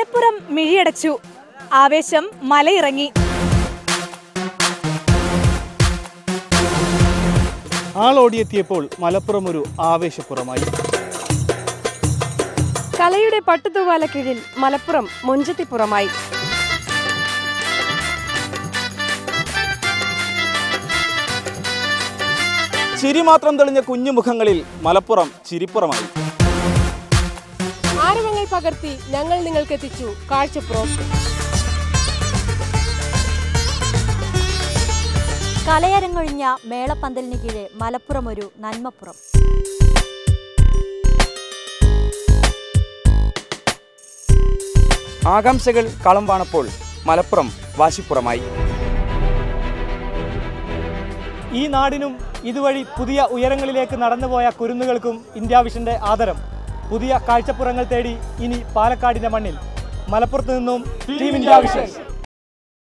മലപ്പുറം മിഴിയടച്ചു. ആവേശം മലയിറങ്ങി. ആളോടിയെത്തിയപ്പോൾ മലപ്പുറം ഒരു ആവേശപ്പുറമായി കലയുടെ പട്ടുതൂവാല കീഴിൽ മലപ്പുറം മുഞ്ചത്തിപ്പുറമായി. ചിരി മാത്രം തെളിഞ്ഞ കുഞ്ഞുമുഖങ്ങളിൽ മലപ്പുറം ചിരിപ്പുറമായി. പകർത്തി ഞങ്ങൾ നിങ്ങൾക്ക് എത്തിച്ചു. കാഴ്ചപ്പുറം കലയരങ്ങൊഴിഞ്ഞ മേളപ്പന്തലിന് കീഴെ മലപ്പുറം ഒരു നന്മപ്പുറം. ആകാംക്ഷകൾ കളം വാണപ്പോൾ മലപ്പുറം വാശിപ്പുറമായി. ഈ നാടിനും ഇതുവഴി പുതിയ ഉയരങ്ങളിലേക്ക് നടന്നുപോയ കുരുന്നുകൾക്കും ഇന്ത്യ വിഷന്റെ ആദരം. പുതിയ കാഴ്ചപ്പുറങ്ങൾ തേടി ഇനി പാലക്കാടിന്റെ മണ്ണിൽ. മലപ്പുറത്ത് നിന്നും ടീം ഇന്ത്യ വിഷൻ